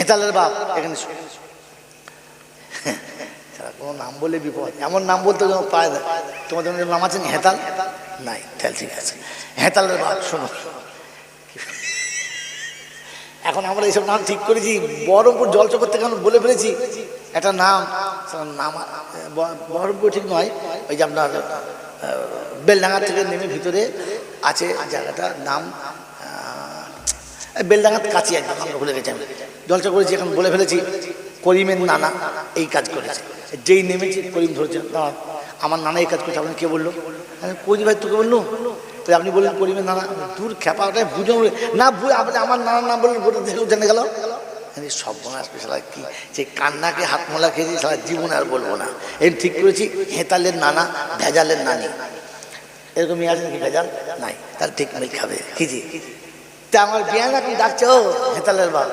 হেতালের বাপ, এখানে। কোনো নাম বলে বিপদ, এমন নাম বলতে যেন পায় না। তোমাদের নাম আছেন হেতাল? নাই তাহলে ঠিক আছে। হেতালের বাপ, শোনো। এখন আমরা এইসব নাম ঠিক করেছি, বহরমপুর জলচকর থেকে আমরা বলে ফেলেছি, একটা নাম নাম, বহরমপুর ঠিক নয়, ওই যে আপনার বেলডাঙ্গা থেকে নেমে ভিতরে আছে জায়গাটার নাম আহ, বেলডাঙ্গার কাছে একদম আমরা ভুলে গেছি আমি। জলচা করেছি এখন বলে ফেলেছি করিমের নানা এই কাজ করেছে। যেই নেমেছে করিম ধরেছে আমার নানা এই কাজ করেছে। আপনি কে বলল? করি ভাই তোকে বলল? তো আপনি বললেন করিমের নানা দূর খেপাটাই বুঝে উঠে- না বুঝে আপনি আমার নানার নাম বললেন গোটা দেখে জেনে গেল। সব বোনাস পেশালা কি যে কান্নাকে হাত মোলা খেয়েছি সারা জীবনে আর বলব না। এই ঠিক করেছি হেতালের নানা ভেজালের নানি। এরকমই আছে নাকি ভেজাল? নাই। তার ঠিক খাবে। কি জি? তা আমার বিয়ান এখন ডাকছে? ও হেতালের বাপ।